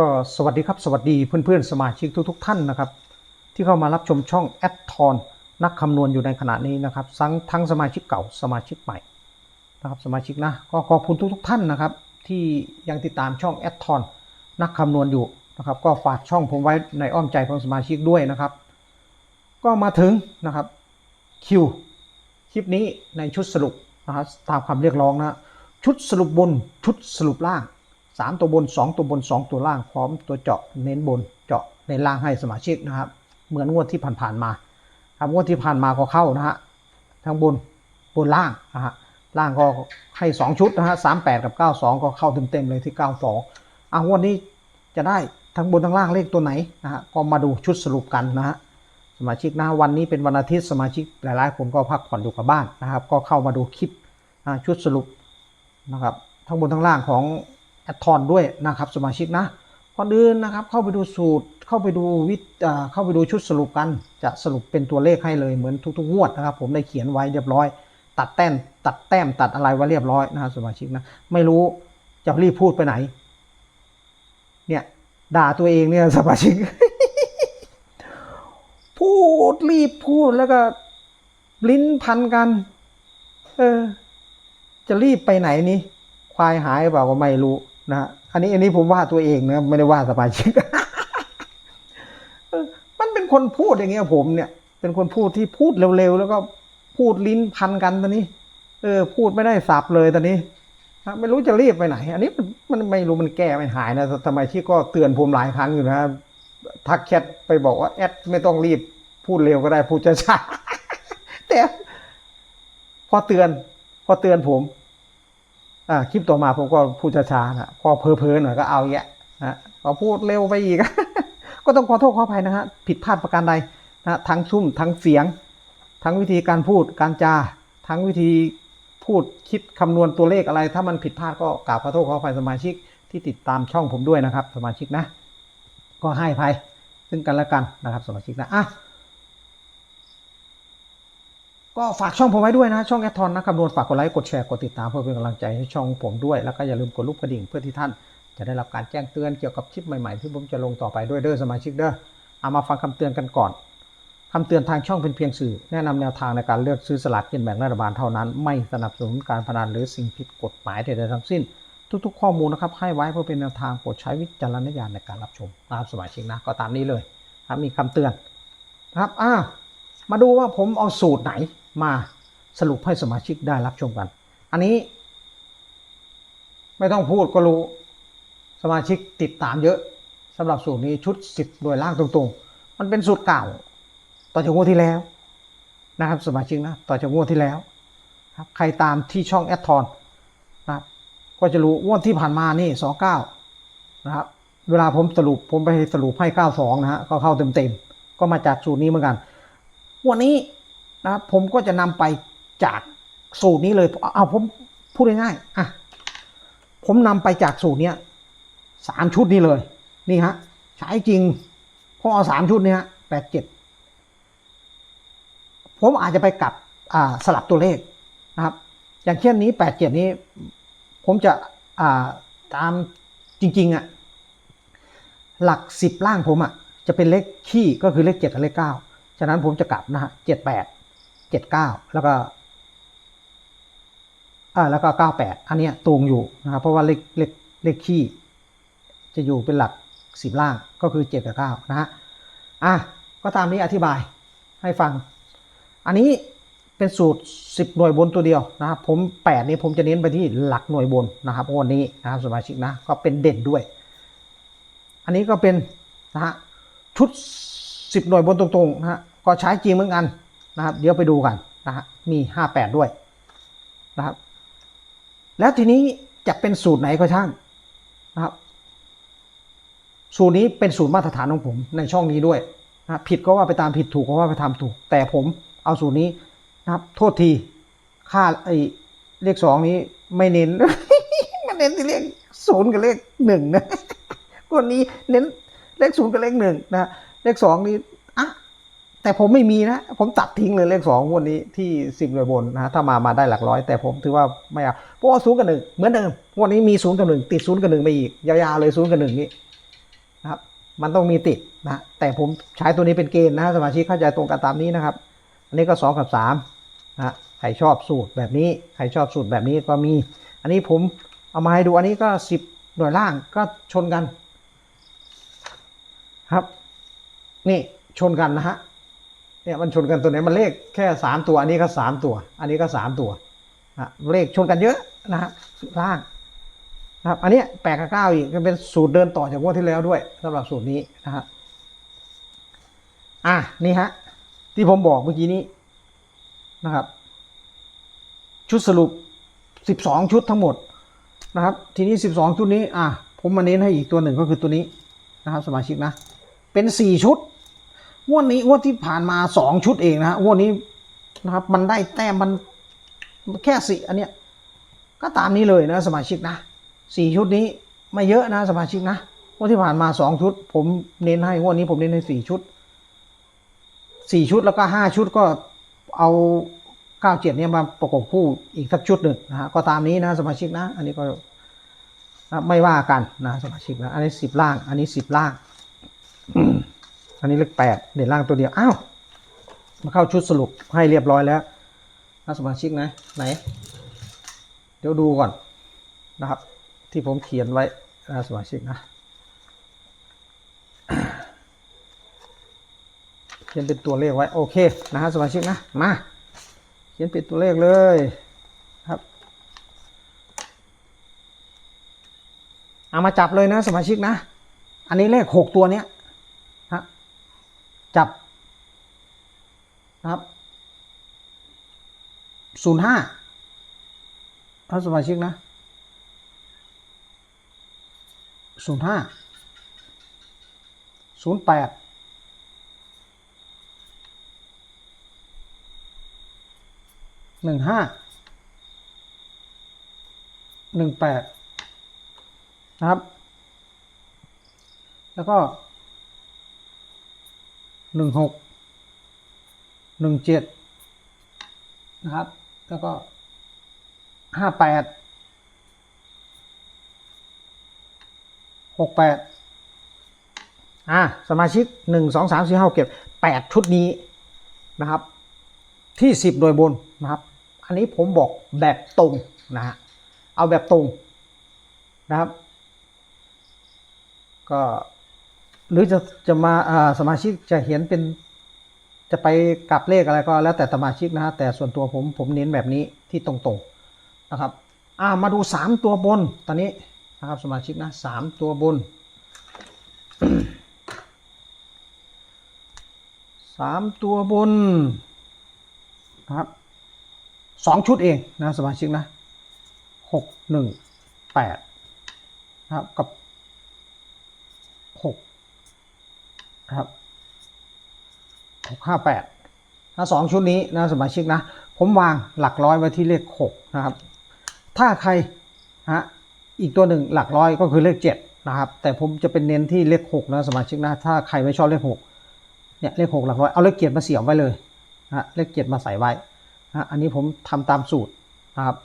ก็สวัสดีครับสวัสดีเพื่อนๆ สมาชิกทุก ๆ ท่านนะครับ ที่เข้ามารับชมช่องแอดทอนนักคำนวณอยู่ในขณะนี้นะครับทั้งทั้งสมาชิกเก่าสมาชิกใหม่นะครับสมาชิกนะก็ขอบคุณทุก ๆ ท่านนะครับ ที่ยังติดตามช่องแอดทอนนักคำนวณอยู่นะครับ ก็ฝากช่องผมไว้ในอ้อมใจของสมาชิกด้วยนะครับ ก็มาถึงนะครับคิวคลิปนี้ในชุดสรุปนะครับตามคำเรียกร้องนะชุดสรุปบนชุดสรุปล่าง สามตัวบนสองตัวบนสองตัวล่างพร้อมตัวเจาะเน้นบนเจาะในล่างให้สมาชิกนะครับ เหมือนงวดที่ผ่านๆมาครับงวดที่ผ่านมาก็เข้านะฮะทั้งบนบนล่างนะฮะล่างก็ให้สองชุดนะฮะสามแปดกับเก้าสองก็เข้าเต็มๆเลยที่เก้าสองอะงวดนี้จะได้ทั้งบนทั้งล่างเลขตัวไหนนะฮะก็มาดูชุดสรุปกันนะฮะสมาชิกนะวันนี้เป็นวันอาทิตย์สมาชิกหลายๆคนก็พักผ่อนอยู่กับบ้านนะครับ ก็เข้ามาดูคลิปชุดสรุปนะครับทั้งบนทั้งล่างของ แอดทอนด้วยนะครับสมาชิกนะก่อนอื่นนะครับเข้าไปดูสูตรเข้าไปดูวิธีอ่าเข้าไปดูชุดสรุปกันจะสรุปเป็นตัวเลขให้เลยเหมือนทุกๆงวดนะครับ ผมได้เขียนไว้เรียบร้อย ตัดแต้มตัดแต้มตัดอะไรไว้เรียบร้อยนะครับสมาชิกนะไม่รู้จะรีบพูดไปไหน เนี่ยด่าตัวเองเนี่ยสมาชิก พูดรีบพูดแล้วก็ลิ้นพันกัน เออ จะรีบไปไหนนี่ควายหายเปล่าก็ไม่รู้ นะอันนี้อันนี้ผมว่าตัวเองนะไม่ได้ว่าสมาชิกมันเป็นคนพูดอย่างเงี้ยผมเนี่ย เป็นคนพูดที่พูดเร็วๆแล้วก็พูดลิ้นพันกันตอนนี้ เออ พูดไม่ได้สับเลยตอนนี้นะไม่รู้จะรีบไปไหน อันนี้มันมันไม่รู้มันแก้ไม่หายนะสมาชิกก็เตือนผมหลายครั้งอยู่นะทักแชทไปบอกว่าแอดไม่ต้องรีบพูดเร็วก็ได้พูดช้าๆแต่พอเตือน พอเตือนผม คลิปต่อมาผมก็พูดช้าๆนะพอเพลอๆหน่อยก็เอาแยะนะพอพูดเร็วไปอีก ก็ต้องขอโทษขออภัยนะฮะผิดพลาดประการใดนะทั้งชุ่มทั้งเสียง ทั้งวิธีการพูดการจา ทั้งวิธีพูดคิดคำนวณตัวเลขอะไร ถ้ามันผิดพลาดก็กราบขอโทษขออภัยสมาชิกที่ติดตามช่องผมด้วยนะครับ สมาชิกนะ ก็ให้ภัยซึ่งกันและกันนะครับ สมาชิกนะอะ ก็ฝากช่องผมไว้ด้วยนะ ช่องแอดทอนนะคำนวณฝากกดไลค์ กดแชร์ กดติดตามเพื่อเป็นกำลังใจให้ช่องผมด้วย แล้วก็อย่าลืมกดรูปกระดิ่งเพื่อที่ท่าน จะได้รับการแจ้งเตือนเกี่ยวกับคลิปใหม่ๆ ที่ผมจะลงต่อไปด้วยเด้อสมาชิกเด้อเอามาฟังคำเตือนกันก่อนคำเตือนทางช่องเป็นเพียงสื่อ แนะนำแนวทางในการเลือกซื้อสลากกินแบ่งรัฐบาลเท่านั้น ไม่สนับสนุนการพนันหรือสิ่งผิดกฎหมายใดๆทั้งสิ้น ทุกๆ ข้อมูลนะครับให้ไว้เพื่อเป็นแนวทางโปรดใช้วิจารณญาณในการรับชมนะครับสมาชิกนะก็ตามนี้เลยครับมีคำเตือนนะครับอ้ามาดูว่าผมเอาสูตรไหน มาสรุปให้สมาชิกได้รับชมกัน อันนี้ ไม่ต้องพูดก็รู้สมาชิกติดตามเยอะสำหรับสูตรนี้ชุด 10โดยล่างตรงๆ มันเป็นสูตรเก่า ต่อจากงวดที่แล้วนะครับสมาชิกนะต่อจากงวดที่แล้วครับใครตามที่ช่องแอดทอนนะครับก็จะรู้งวดที่ผ่านมานี่ 29 นะครับเวลาผมสรุปผมไปสรุปให้ 92 นะฮะก็เข้าเต็มๆ ก็มาจากสูตรนี้เหมือนกัน วันนี้ นะครับผมก็จะนำไปจากสูตรนี้เลยเอาผมพูดง่ายๆอะผมนำไปจากสูตรเนี้ยสามชุดนี้เลย นี่ฮะใช้จริงผมเอาสามชุดนี้ยแปดเจ็ดผมอาจจะไปกลับสลับตัวเลขนะครับ อย่างเช่นนี้แปดเจ็ดนี้ ผมจะาตามจริงๆอะหลักสิบล่างผมอะจะเป็นเลขขี้ก็คือเลขเจ็ดกับเลขเก้าฉะนั้นผมจะกลับนะฮะเจ็ดแปด เจ็ดเก้าแล้วก็อ่าแล้วก็98อันเนี้ยตรงอยู่นะครับ เพราะว่าเลขเลขเลขขี้จะอยู่เป็นหลักสิบล่างก็คือ7กับ9นะฮะอะก็ตามนี้อธิบายให้ฟัง อันนี้เป็นสูตร 10 หน่วยบนตัวเดียวนะครับผม 8 นี้ผมจะเน้นไปที่หลักหน่วยบนนะครับวันนี้นะครับสมาชิกนะก็เป็นเด่นด้วย อันนี้ก็เป็นนะฮะชุด 10 หน่วยบนตรงๆนะฮะก็ใช้จริงเหมือนกัน นะครับ เดี๋ยวไปดูกันนะฮะมี58ด้วยนะครับ แล้วทีนี้จะเป็นสูตรไหนก็ช่างนะครับ สูตรนี้เป็นสูตรมาตรฐานของผมในช่องนี้ด้วยนะผิดก็ว่าไปตามผิดถูกก็ว่าไปทำถูก แต่ผมเอาสูตรนี้นะครับ โทษทีค่าไอ้เลขสองนี้ไม่เน้นมันเน้นที่เลขศูนย์กับเลขหนึ่งนะคนนี้เน้นเลขศูนย์กับเลขหนึ่งนะเลขสองนี้อะ แต่ผมไม่มีนะ ผมตัดทิ้งเลยเลขสองวันนี้ที่สิบหน่วยบนนะถ้ามามาได้หลักร้อย แต่ผมถือว่าไม่เอาเพราะว่าศูนย์กับหนึ่งเหมือนเดิมวันนี้มีศูนย์กับหนึ่งติดศูนย์กับหนึ่งไปอีกยาวๆเลยศูนย์กับหนึ่งนี้มันต้องมีติดนะแต่ผมใช้ตัวนี้เป็นเกณฑ์นะสมาชิกเข้าใจตรงกันตามนี้นะครับ อันนี้ก็สองกับสามนะใครชอบสูตรแบบนี้ใครชอบสูตรแบบนี้ก็มี อันนี้ผมเอามาให้ดูอันนี้ก็สิบหน่วยล่างก็ชนกัน ครับ นี่ชนกันนะฮะ เนี่ยมันชนกันตัวไหนมันเลขแค่สามตัว อันนี้ก็สามตัว อันนี้ก็สามตัวนะเลขชนกันเยอะนะฮะล่างนะครับ อันนี้แปดกับเก้าอีกก็เป็นสูตรเดินต่อจากงวดที่แล้วด้วยสำหรับสูตรนี้นะฮะอะนี่ฮะที่ผมบอกเมื่อกี้นี้นะครับ ชุดสรุปสิบสองชุดทั้งหมดนะครับ ทีนี้สิบสองชุดนี้อะผมมาเน้นให้อีกตัวหนึ่งก็คือตัวนี้นะครับ สมาชิกนะ เป็นสี่ชุด งวดนี้งวดที่ผ่านมาสองชุดเองนะฮะงวดนี้นะครับ มันได้แต้มมันแค่สี่อันเนี้ยก็ตามนี้เลยนะสมาชิกนะสี่ชุดนี้ไม่เยอะนะสมาชิกนะงวดที่ผ่านมาสองชุด ผมเน้นให้งวดนี้ผมเน้นให้สี่ชุดสี่ชุดแล้วก็ห้าชุดก็เอาเก้าเจ็ดเนี่ยมาประกบคู่อีกสักชุดหนึ่งนะฮะก็ตามนี้นะสมาชิกนะ อันนี้ก็ไม่ว่ากันนะสมาชิกนะอันนี้สิบล่าง อันนี้สิบล่าง อันนี้เลขแปดเด่นล่างตัวเดียว อ้าว มาเข้าชุดสรุปให้เรียบร้อยแล้วนะสมาชิกนะ ไหน เดี๋ยวดูก่อนนะครับ ที่ผมเขียนไว้นะสมาชิกนะ เขียนเป็นตัวเลขไว้ โอเคนะฮะสมาชิกนะ มา เขียนเป็นตัวเลขเลยครับ เอามาจับเลยนะสมาชิกนะ อันนี้เลขหกตัวเนี้ย จับนะครับศูนย์ห้าท่านสมาชิกนะศูนย์ห้าศูนย์แปดหนึ่งห้าหนึ่งแปดนะครับ แล้วก็ หนึ่งหกหนึ่งเจ็ดนะครับ แล้วก็ห้าแปดหกแปดอ่าสมาชิกหนึ่งสองสามสี่ห้าเก็บแปดชุดนี้นะครับ ที่สิบโดยบนนะครับ อันนี้ผมบอกแบบตรงนะฮะเอาแบบตรงนะครับ ก็ หรือจะจะมาอ่าสมาชิกจะเห็นเป็นจะไปกลับเลขอะไรก็แล้วแต่สมาชิกนะฮะแต่ส่วนตัวผมผมเน้นแบบนี้ที่ตรงๆนะครับอ่ามาดูสามตัวบนตอนนี้นะครับสมาชิกนะสามตัวบนสามตัวบนนะครับสองชุดเองนะสมาชิกนะหกหนึ่งแปดนะครับกับหกนะ ครับหกห้าแปดถ้าสองชุดนี้นะสมาชิกนะ ผมวางหลักร้อยไว้ที่เลขหกนะครับ ถ้าใครฮะอีกตัวหนึ่งหลักร้อยก็คือเลขเจ็ดนะครับ แต่ผมจะเป็นเน้นที่เลขหกนะสมาชิกนะ ถ้าใครไม่ชอบเลขหกเนี่ยเลขหกหลักร้อยเอาเลขเกียรมาเสียบไว้เลยนะเลขเกียรมาใส่ไว้นะอันนี้ผมทำตามสูตรนะครับ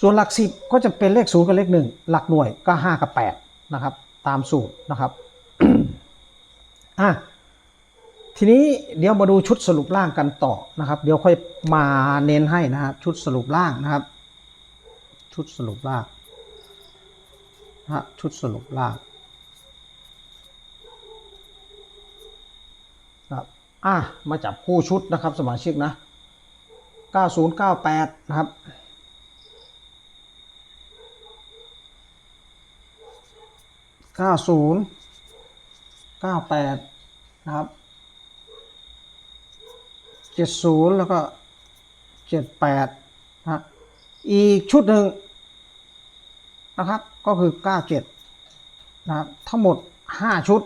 ส่วนหลักสิบก็จะเป็นเลขศูนย์กับเลขหนึ่งหลักหน่วยก็ห้ากับแปดนะครับ ตามสูตรนะครับ อะทีนี้เดี๋ยวมาดูชุดสรุปล่างกันต่อนะครับ เดี๋ยวค่อยมาเน้นให้นะครับ ชุดสรุปล่างนะครับ ชุดสรุปล่างนะฮะชุดสรุปล่างครับอะมาจับคู่ชุดนะครับ สมาชิกนะ 9098 นะครับ90 98นะครับ70แล้วก็78นะฮะอีกชุดหนึ่งนะครับก็คือ97นะครับทั้งหมด5ชุด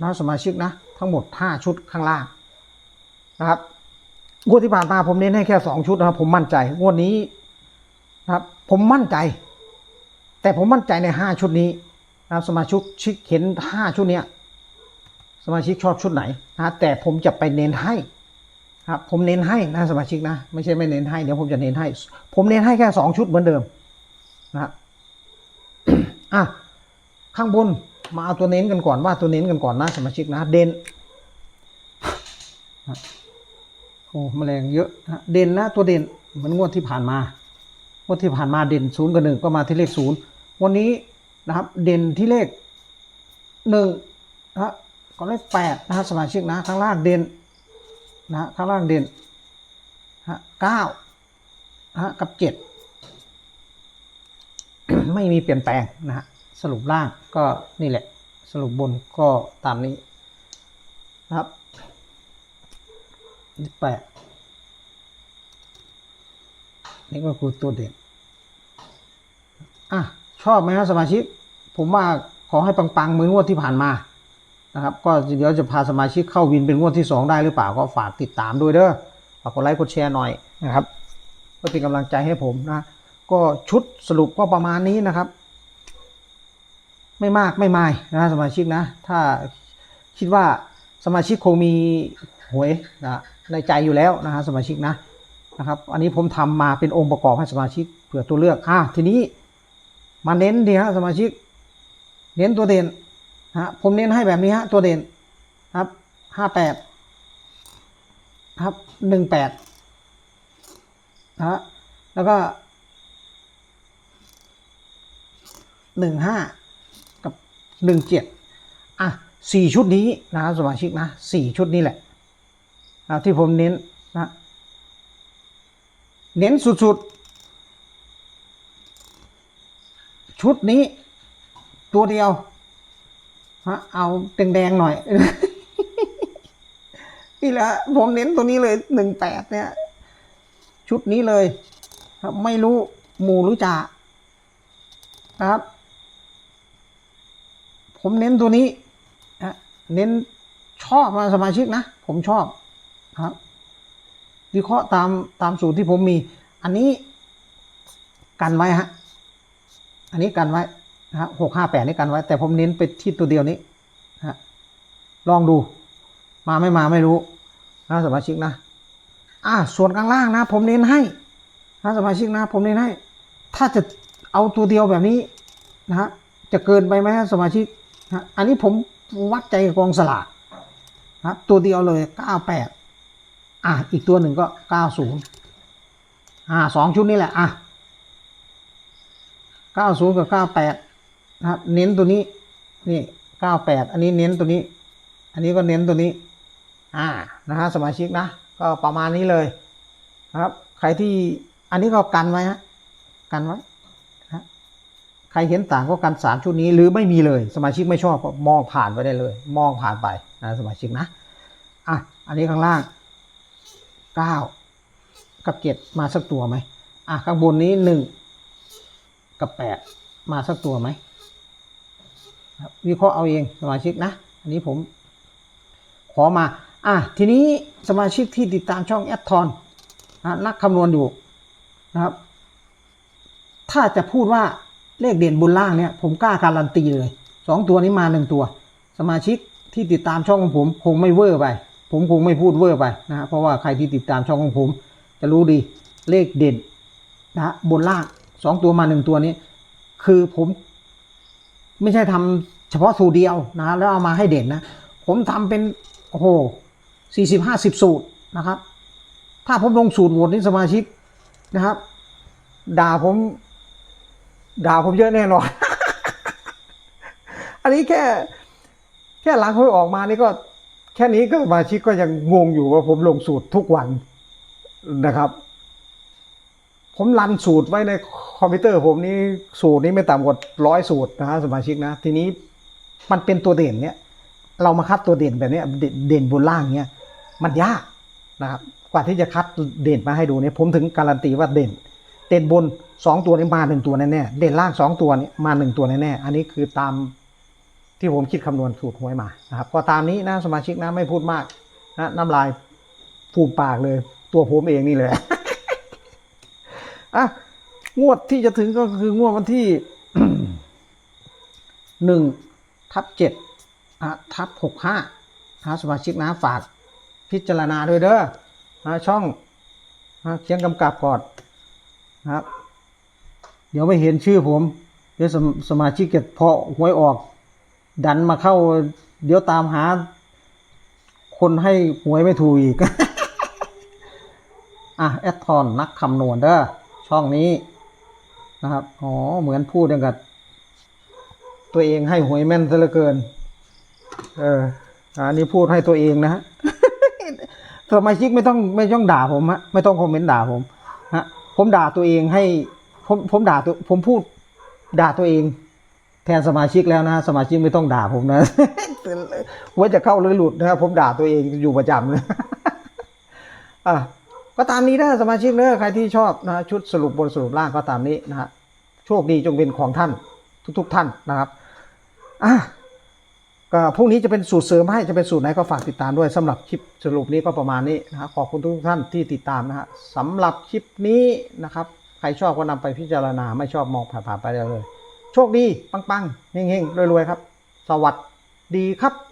นะสมาชิกนะทั้งหมด5ชุดข้างล่างนะครับงวดที่ผ่านมาผมเน้นให้แค่2ชุดนะครับ ผมมั่นใจงวดนี้นะครับผมมั่นใจ แต่ผมมั่นใจใน5ชุดนี้นะครับสมาชิกชิกเห็น5ชุดเนี้ย สมาชิกชอบชุดไหนนะแต่ผมจะไปเน้นให้ครับผมเน้นให้นะสมาชิกนะไม่ใช่ไม่เน้นให้เดี๋ยวผมจะเน้นให้ ผมเน้นให้แค่2ชุดเหมือนเดิมนะครับอะข้างบนมาเอาตัวเน้นกันก่อนว่าตัวเน้นกันก่อนนะสมาชิกนะเด่นโอ้แมลงเยอะนะเด่นนะตัวเด่นเหมือนงวดที่ผ่านมางวดที่ผ่านมาเด่นศูนย์กับหนึ่งก็มาที่เลขศูนย์วันนี้นะครับ เด่นที่เลขหนึ่งนะฮะ ก็เลขแปดนะฮะสมาชิกนะข้างล่างเด่นนะฮะข้างล่างเด่นฮะเก้านะฮะกับเจ็ดไม่มีเปลี่ยนแปลงนะฮะสรุปล่างก็นี่แหละสรุปบนก็ตามนี้นะครับนี่แปดนี่ก็คือตัวเด่นอะชอบไหมครับสมาชิก ผมว่าขอให้ปังๆเหมือนงวดที่ผ่านมา นะครับก็เดี๋ยวจะพาสมาชิกเข้าวินเป็นงวดที่สองได้หรือเปล่าก็ฝากติดตามด้วยเด้อฝากกดไลค์กดแชร์หน่อยนะครับเพื่อเป็นกำลังใจให้ผมนะ ก็ชุดสรุปก็ประมาณนี้นะครับ ไม่มากไม่มายนะสมาชิกนะ ถ้าคิดว่าสมาชิกคงมีหวยนะในใจอยู่แล้วนะฮะสมาชิกนะนะครับ อันนี้ผมทำมาเป็นองค์ประกอบให้สมาชิกเผื่อตัวเลือกอะทีนี้มาเน้นดีฮะสมาชิก เน้นตัวเด่น ฮะผมเน้นให้แบบนี้ฮะตัวเด่นครับห้าแปดครับหนึ่งแปดฮะแล้วก็หนึ่งห้ากับหนึ่งเจ็ดอะสี่ชุดนี้นะสมาชิกนะสี่ชุดนี้แหละนะที่ผมเน้นนะเน้นสุดๆ ชุดนี้ตัวเดียว เอาแดงๆหน่อยนี่แหละผมเน้นตัวนี้เลยหนึ่งแปดเนี่ย ชุดนี้เลย ครับไม่รู้หมู่รือจ่าครับ ผมเน้นตัวนี้นะเน้นชอบมาสมาชิกนะ ผมชอบครับวิเคราะห์ตามตามสูตรที่ผมมี อันนี้กันไว้ฮะ อันนี้กันไว้ นะฮะหกห้าแปดนี่กันไว้ แต่ผมเน้นไปที่ตัวเดียวนี้ฮะลองดู มาไม่มาไม่รู้นะสมาชิกนะ อ่าส่วนข้างล่างนะ ผมเน้นให้นะสมาชิกนะ ผมเน้นให้ ถ้าจะเอาตัวเดียวแบบนี้นะฮะจะเกินไปไหมสมาชิกนะอันนี้ผมวัดใจกับกองสลากนะตัวเดียวเลยเก้าแปดอะอีกตัวหนึ่งก็เก้าศูนย์อ่าสองชุดนี้แหละอะเก้าศูนย์กับเก้าแปด นะครับ เน้นตัวนี้ นี่เก้าแปดอันนี้เน้นตัวนี้ อันนี้ก็เน้นตัวนี้ อ่านะฮะสมาชิกนะก็ประมาณนี้เลยนะครับ ใครที่อันนี้ก็กันไว้ฮะกันไว้นะใครเห็นต่างก็กันสามชุดนี้ หรือไม่มีเลย สมาชิกไม่ชอบก็มองผ่านไปได้เลย มองผ่านไปนะสมาชิกนะอะอันนี้ข้างล่างเก้ากับเจ็ดมาสักตัวไหมอะข้างบนนี้หนึ่งกับแปดมาสักตัวไหม วิเคราะห์เอาเองสมาชิกนะ อันนี้ผมขอมา อะ ทีนี้สมาชิกที่ติดตามช่องแอดทอนนะนักคำนวณอยู่นะครับ ถ้าจะพูดว่าเลขเด่นบนล่างเนี่ย ผมกล้าการันตีเลยสองตัวนี้มาหนึ่งตัว สมาชิกที่ติดตามช่องของผม คงไม่เวอร์ไป ผมคงไม่พูดเวอร์ไปนะฮะเพราะว่าใครที่ติดตามช่องของผม จะรู้ดีเลขเด่นนะฮะบนล่างสองตัวมาหนึ่งตัวนี้ คือผมไม่ใช่ทำ เฉพาะสูตรเดียวนะฮะแล้วเอามาให้เด่นนะ ผมทำเป็น โอ้โหสี่สิบห้าสิบสูตรนะครับ ถ้าผมลงสูตรหมดนี่สมาชิกนะครับ ด่าผม ด่าผมเยอะแน่นอน อันนี้แค่ แค่หลังหวยออกมานี่ก็ แค่นี้ก็สมาชิกก็ยังงงอยู่ว่าผมลงสูตรทุกวันนะครับ ผมรันสูตรไว้ในคอมพิวเตอร์ผมนี่สูตรนี้ไม่ต่ำกว่าร้อยสูตรนะฮะสมาชิกนะ ทีนี้ มันเป็นตัวเด่นเนี่ย เรามาคัดตัวเด่นแบบนี้เด่นบนล่างเนี่ยมันยากนะครับ กว่าที่จะคัดเด่นมาให้ดูเนี่ยผมถึงการันตีว่าเด่น เด่นบนสองตัวนี้มาหนึ่งตัวแน่ๆเด่นล่างสองตัวนี้มาหนึ่งตัวแน่ๆอันนี้คือตามที่ผมคิดคำนวณสูตรหวยมานะครับก็ตามนี้นะสมาชิกนะไม่พูดมากนะน้ำลายฟูมปากเลย ตัวผมเองนี่เลยอะงวดที่จะถึงก็คืองวดวันที่หนึ่ง ทับเจ็ดทับหกห้าสมาชิกนะฝากพิจารณาด้วยเด้อช่องเขียนกำกับก่อนนะครับ เดี๋ยวไม่เห็นชื่อผมเดี๋ยวสมสมาชิกจะพอหวยออก ดันมาเข้า เดี๋ยวตามหา คนให้หวยไม่ถูกอีก อะ แอดทอนนักคำนวณเด้อช่องนี้นะครับ อ๋อ เหมือนพูดอย่างกับ ตัวเองให้หวยแม่นซะเหลือเกิน เอออันนี้พูดให้ตัวเองนะฮะสมาชิกไม่ต้องไม่ต้องด่าผมฮะไม่ต้องคอมเมนต์ด่าผมฮะผมด่าตัวเองให้ ผมผมด่าตัวผมพูดด่าตัวเอง แทนสมาชิกแล้วนะสมาชิกไม่ต้องด่าผมนะว่าจะเข้าหรือหลุดนะครับผมด่าตัวเองอยู่ประจำเลยอะก็ตามนี้นะสมาชิกเนอะใครที่ชอบนะชุดสรุปบนสรุปล่างก็ตามนี้นะฮะโชคดีจงเป็นของท่านทุก ๆ ท่านนะครับ อะก็พรุ่งนี้จะเป็นสูตรเสริมให้จะเป็นสูตรไหนก็ฝากติดตามด้วยสำหรับคลิปสรุปนี้ก็ประมาณนี้นะฮะขอบคุณทุกท่านที่ติดตามนะฮะสำหรับคลิปนี้นะครับ ใครชอบก็นำไปพิจารณาไม่ชอบมองผ่านๆไปเลย โชคดี ปังๆเฮงๆรวยๆครับ สวัสดีครับ